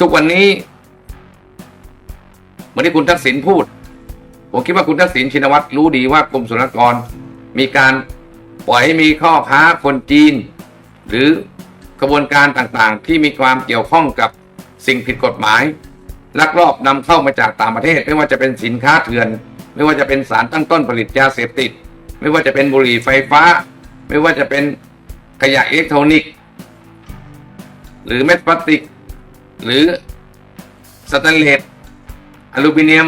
ทุกวันนี้เหมือนที่คุณทักษิณพูด ผมคิดว่าคุณทักษิณชินวัตรรู้ดีว่ากรมศุลกกร มีการปล่อยให้มีข้อค้าคนจีน หรือกระบวนการต่างๆ ที่มีความเกี่ยวข้องกับสิ่งผิดกฎหมาย ลักลอบนำเข้ามาจากต่างประเทศ ไม่ว่าจะเป็นสินค้าเถื่อน ไม่ว่าจะเป็นสารตั้งต้นผลิตยาเสพติด ไม่ว่าจะเป็นบุหรี่ไฟฟ้า ไม่ว่าจะเป็นขยะอิเล็กทรอนิกส์ หรือเม็ดพลาสติก หรือสแตนเลสอลูมิเนียม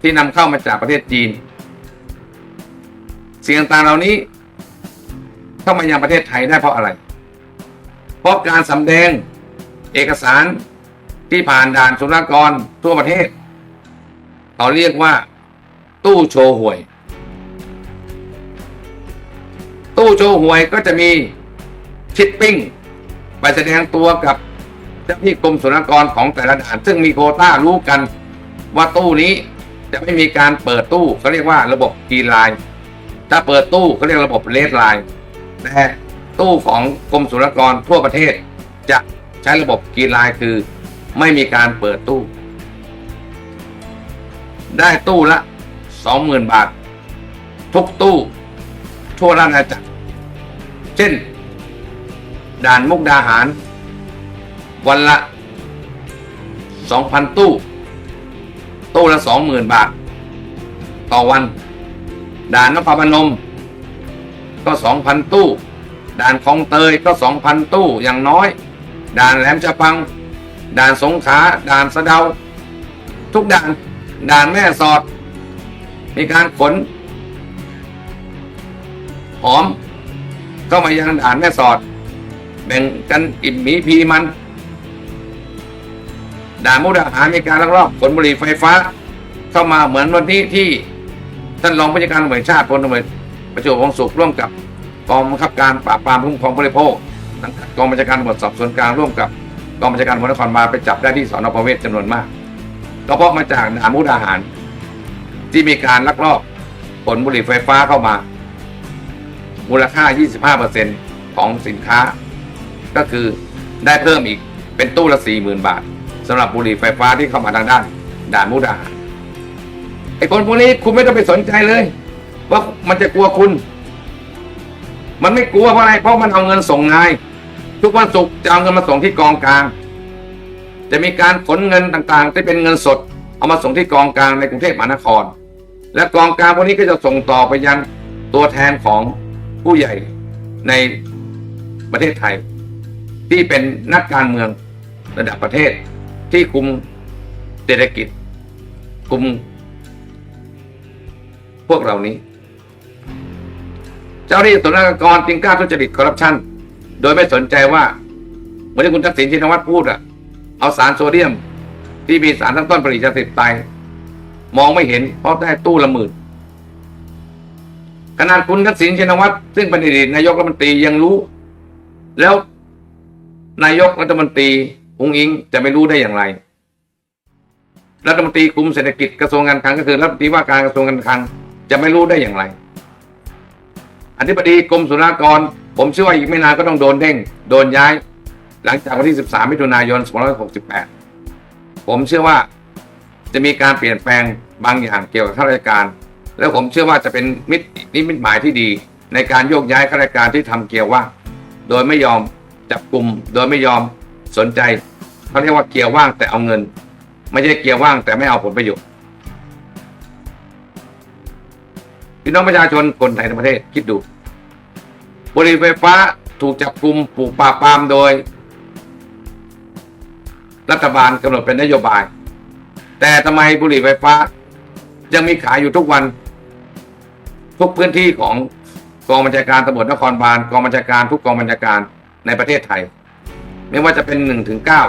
ที่นำเข้ามาจากประเทศจีน สิ่งต่างๆเหล่านี้ เข้ามายังประเทศไทยได้เพราะอะไร เพราะการสำแดงเอกสารที่ผ่านด่านศุลกากรทั่วประเทศ เขาเรียกว่า ตู้โชว์หวย ตู้โชว์หวยก็จะมีชิปปิ้งไปแสดงตัวกับ เจ้าที่กรมศุลกากรของแต่ละด่าน ซึ่งมีโควต้ารู้กันว่าตู้นี้จะไม่มีการเปิดตู้เขาเรียกว่าระบบกีไลน์ถ้าเปิดตู้เขาเรียกระบบเลดไลน์แต่ตู้ของกรมศุลกากรทั่วประเทศ จะใช้ระบบกีไลน์คือไม่มีการเปิดตู้ ได้ตู้ละสองหมื่นบาท ทุกตู้ ทั่วราชอาณาจักรเช่น ด่านมุกดาหาร วันละสองพันตู้ ตู้ละสองหมื่นบาท ต่อวัน ด่านนครพนม ก็สองพันตู้ ด่านคลองเตยก็สองพันตู้อย่างน้อย ด่านแหลมจะพัง ด่านสงขลาด่านสะเดา ทุกด่านด่านแม่สอด มีการขนหอม ก็มายังด่านแม่สอด แบ่งกันอิ่มหมีพีมัน ด่านมุกดาหารมีการลักลอบขนบุหรี่ไฟฟ้า เข้ามาเหมือนวันนี้ที่ท่านรองผู้จัดการตำรวจชาติพลตำรวจประจวบวงศ์สุขร่วมกับกองบังคับการปราบปรามคุ้มครองผู้บริโภคสังกัดกองบัญชาการตำรวจสอบสวนกลางร่วมกับกองบัญชาการตำรวจนครบาลไปจับได้ที่สอนอประเวศจำนวนมากก็เพราะมาจากด่านมุกดาหาร ที่มีการลักลอบขนบุหรี่ไฟฟ้าเข้ามา มูลค่า 25%ของสินค้า ก็คือได้เพิ่มอีกเป็นตู้ละ 40,000 บาท สำหรับบุหรี่ไฟฟ้าที่เข้ามาทางด้าน ด่านมุกดาหารไอ้คนพวกนี้คุณไม่ต้องไปสนใจเลย ว่ามันจะกลัวคุณ มันไม่กลัวเพราะอะไรเพราะมันเอาเงินส่งนายทุกวันศุกร์จะเอาเงินมาส่งที่กองกลาง จะมีการขนเงินต่างๆ ที่เป็นเงินสด เอามาส่งที่กองกลางในกรุงเทพมหานคร และกองกลางพวกนี้ก็จะส่งต่อไปยังตัวแทนของผู้ใหญ่ในประเทศไทย ที่เป็นนักการเมืองระดับประเทศ ที่คุมเศรษฐกิจคุมพวกเหล่านี้ เจ้าหน้าที่ศุลกากรจึงกล้าทุจริตคอร์รัปชันโดยไม่สนใจว่าเหมือนที่คุณทักษิณชินวัตรพูดอะเอาสารโซเดียม ที่มีสารตั้งต้นผลิตยาเสพติดไปมองไม่เห็น เพราะได้ตู้ละหมื่นขนาดคุณทักษิณชินวัตรซึ่งเป็นอดีตนายกรัฐมนตรียังรู้ แล้วนายกรัฐมนตรี องอิงจะไม่รู้ได้อย่างไร รัฐมนตรีคุมเศรษฐกิจกระทรวงการคลังก็คือรัฐมนตรีว่าการกระทรวงการคลัง จะไม่รู้ได้อย่างไร อธิบดีกรมศุลกากร ผมเชื่อว่าอีกไม่นานก็ต้องโดนเด้ง โดนย้าย หลังจากวันที่ 13 มิถุนายน 2568 ผมเชื่อว่าจะมีการเปลี่ยนแปลงบางอย่างเกี่ยวกับข้าราชการ แล้วผมเชื่อว่าจะเป็นมิตรนิมิตหมายที่ดี ในการโยกย้ายข้าราชการที่ทำเกี่ยวว่า โดยไม่ยอมจับกลุ่มโดยไม่ยอมสนใจ เขาเรียกว่าเกียร์ว่างแต่เอาเงิน ไม่ใช่เกียร์ว่างแต่ไม่เอาผลประโยชน์พี่น้องประชาชนคนไทยทั้งประเทศคิดดู บรี่ไฟฟ้าถูกจับกลุ่มปลูกปราปามโดย รัฐบาลกำหนดเป็นนโยบาย แต่ทำไมบุหรี่ไฟฟ้า ยังมีขายอยู่ทุกวัน ทุกพื้นที่ของกองบัญชาการตำรวจนครบาลกองบัญชาการทุกกองบัญชาการในประเทศไทย ไม่ว่าจะเป็นหนึ่งถึงเก้า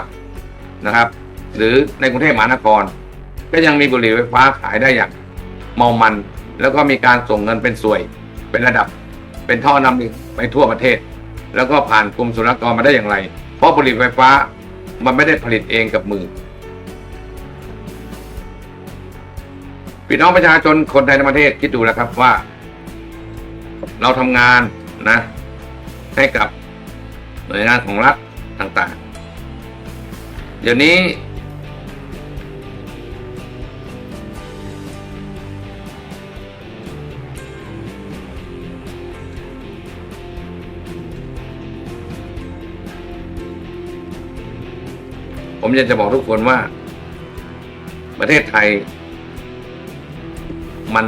นะครับ หรือในกรุงเทพมหานคร ก็ยังมีบุหรี่ไฟฟ้าขายได้อย่างเมามัน แล้วก็มีการส่งเงินเป็นสวย เป็นระดับ เป็นท่อนำไปทั่วประเทศ แล้วก็ผ่านกรมศุลกากรมาได้อย่างไร เพราะบุหรี่ไฟฟ้ามันไม่ได้ผลิตเองกับมือพี่น้องประชาชนคนไทยในประเทศคิดดูแล้วครับว่า เราทำงานนะ ให้กับหน่วยงานของรัฐต่างๆ เดี๋ยวนี้ ผมอยากจะบอกทุกคนว่า ประเทศไทย มัน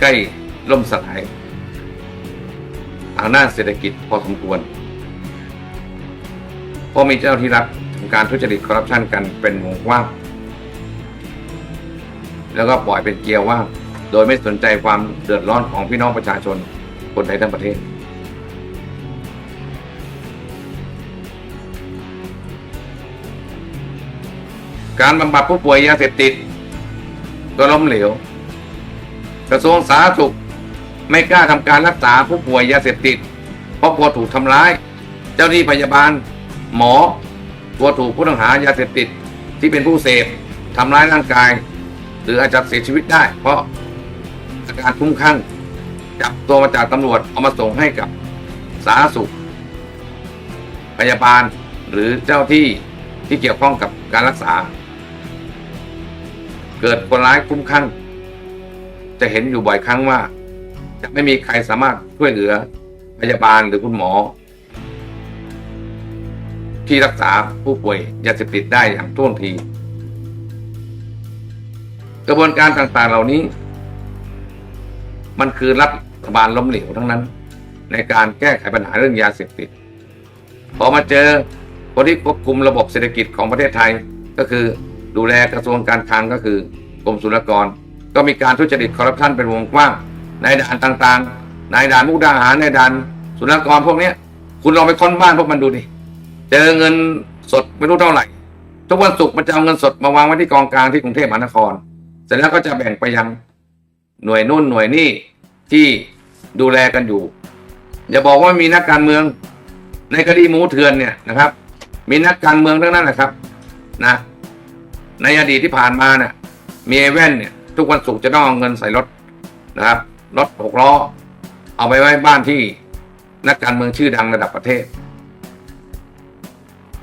ใกล้ล่มสลายทางด้านเศรษฐกิจพอสมควร ราะมีเจ้าที่รัฐทำการทุจริตคอร์รัปชันกันเป็นวงกว้างแล้วก็ปล่อยเป็นเกลียวว่างโดยไม่สนใจความเดือดร้อนของพี่น้องประชาชนคนไทยทั้งประเทศ การบำบัดผู้ป่วยยาเสพติด ก็ล้มเหลว กระทรวงสาธารณสุขไม่กล้าทำการรักษาผู้ป่วยยาเสพติด เพราะกลัวถูกทำร้าย เจ้าหน้าที่พยาบาล หมอกลัวถูกผู้ต้องหายาเสพติดที่เป็นผู้เสพทำร้ายร่างกาย หรืออาจจะเสียชีวิตได้ เพราะอาการคุ้มคลั่งจับตัวมาจากตำรวจเอามาส่งให้กับสาธารณสุข พยาบาลหรือเจ้าที่ที่เกี่ยวข้องกับการรักษา เกิดคนร้ายคุ้มคลั่งจะเห็นอยู่บ่อยครั้งว่า จะไม่มีใครสามารถช่วยเหลือพยาบาลหรือคุณหมอ ที่รักษาผู้ป่วยยาเสพติดได้อย่างท่วงที กระบวนการต่างๆเหล่านี้ มันคือรัฐบาลล้มเหลวทั้งนั้น ในการแก้ไขปัญหาเรื่องยาเสพติด พอมาเจอคนที่ควบคุมระบบเศรษฐกิจของประเทศไทยก็คือดูแลกระทรวงการคลังก็คือกรมศุลกากรก็มีการทุจริตคอร์รัปชันเป็นวงกว้างในด่านต่างๆ ในด่านมุกดาหารในด่านศุลกากรพวกนี้คุณลองไปค้นบ้านพวกมันดูดิ เจอเงินสดไม่รู้เท่าไหร่ ทุกวันศุกร์มันจะเอาเงินสดมาวางไว้ที่กองกลางที่กรุงเทพมหานคร เสร็จแล้วก็จะแบ่งไปยังหน่วยนู่นหน่วยนี่ที่ดูแลกันอยู่ อย่าบอกว่ามีนักการเมือง ในคดีหมูเถื่อนเนี่ยนะครับ มีนักการเมืองทั้งนั้นแหละครับนะ ในอดีตที่ผ่านมาเนี่ยมีไอ้แว่นเนี่ย ทุกวันศุกร์จะต้องเอาเงินใส่รถนะครับรถหกล้อ เอาไปไว้บ้านที่นักการเมืองชื่อดังระดับประเทศ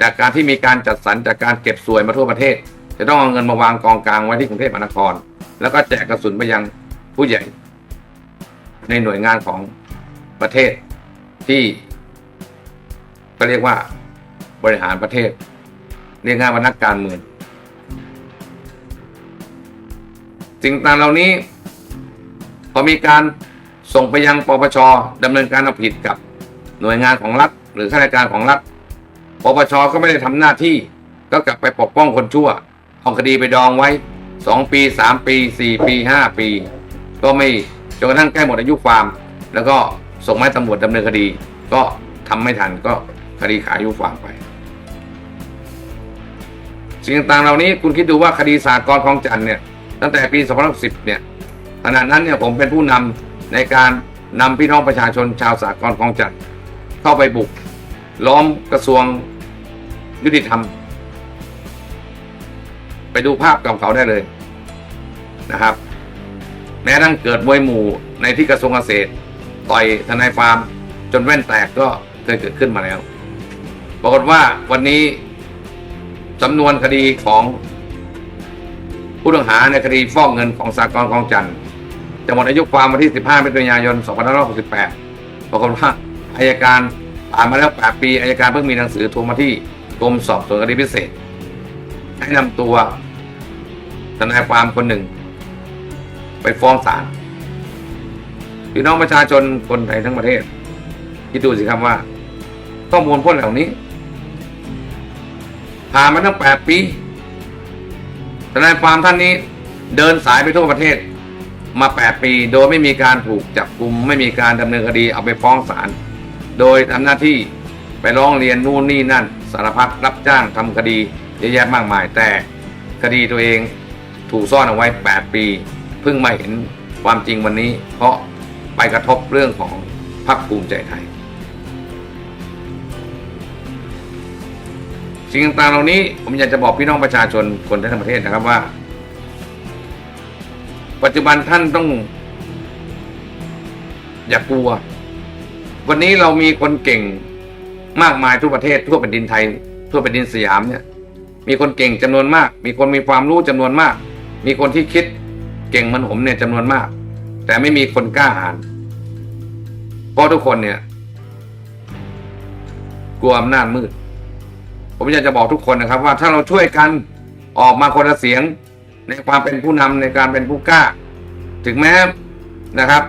จากการที่มีการจัดสรรจากการเก็บสวยมาทั่วประเทศ จะต้องเอาเงินมาวางกองกลางไว้ที่กรุงเทพมหานคร แล้วก็แจกกระสุนไปยังผู้ใหญ่ ในหน่วยงานของประเทศที่ก็เรียกว่าบริหารประเทศ เรียกง่ายว่านักการเมืองสิ่งต่างเหล่านี้ พอมีการส่งไปยังปปชดำเนินการเอาผิดกับหน่วยงานของรัฐ หรือข้าราชการของรัฐ ปปชก็ไม่ได้ทำหน้าที่ ก็กลับไปปกป้องคนชั่วเอาคดีไปดองไว้สองปีสามปีสี่ปีห้าปี ก็ไม่จนกระทั่งใกล้หมดอายุความ แล้วก็ส่งให้ตำรวจดำเนินคดี ก็ทำไม่ทันก็คดีขายุความไป สิ่งต่างๆเหล่านี้คุณคิดดูว่าคดีสากลคลองจันทน์เนี่ยตั้งแต่ปี 2010 เนี่ยขณะนั้นเนี่ยผมเป็นผู้นำในการนำพี่น้องประชาชนชาวสากลคลองจันทน์เข้าไปบุก ล้อมกระทรวง ยุติธรรม ไปดูภาพเก่าได้เลยนะครับ แม้ทั้งเกิดมวยหมู่ในที่กระทรวงเกษตร ต่อยทนายฟาร์ม จนแว่นแตกก็เคยเกิดขึ้นมาแล้วปรากฏว่าวันนี้สำนวนคดีของผู้ต้องหาในคดีฟอกเงินของสากลคลองจันทร์จะหมดอายุความวันที่ 15มิถุนายน 2568 ปรากฏว่าอายการผ่านมาแล้ว 8 ปีอายการเพิ่งมีหนังสือโทรมาที่ รมสอบสวนคดีพิเศษให้นำตัวทนายความคนหนึ่ง ไปฟ้องศาลพี่น้องประชาชนคนไทยทั้งประเทศคิดดูสิครับว่า ข้อมูลพวกเหล่านี้ผ่านมาตั้ง8ปีทนายความท่านนี้เดินสายไปทั่วประเทศมา 8 ปี โดยไม่มีการถูกจับกลุมไม่มีการดำเนินคดีเอาไปฟ้องศาลโดยทำหน้าที่ ไปร้องเรียนนู่นนี่นั่น สารพัดรับจ้างทำคดีเยอะแยะมากมาย แต่คดีตัวเองถูกซ่อนเอาไว้ 8 ปี เพิ่งมาเห็นความจริงวันนี้ เพราะไปกระทบเรื่องของพรรคภูมิใจไทยสิ่งต่างๆเหล่านี้ผมอยากจะบอกพี่น้องประชาชนคนทั้งประเทศนะครับว่า ปัจจุบันท่านต้อง อย่ากลัว วันนี้เรามีคนเก่ง มากมายทั่วประเทศทั่วแผ่นดินไทย ทั่วแผ่นดินสยามเนี่ยมีคนเก่งจำนวนมาก มีคนมีความรู้จำนวนมาก มีคนที่คิดเก่งมันผมเนี่ยจำนวนมาก แต่ไม่มีคนกล้าหาญเพราะทุกคนเนี่ย กลัวอำนาจมืด ผมอยากจะบอกทุกคนนะครับ ว่าถ้าเราช่วยกันออกมาคนละเสียงในความเป็นผู้นำในการเป็นผู้กล้า ถึงแม้นะครับ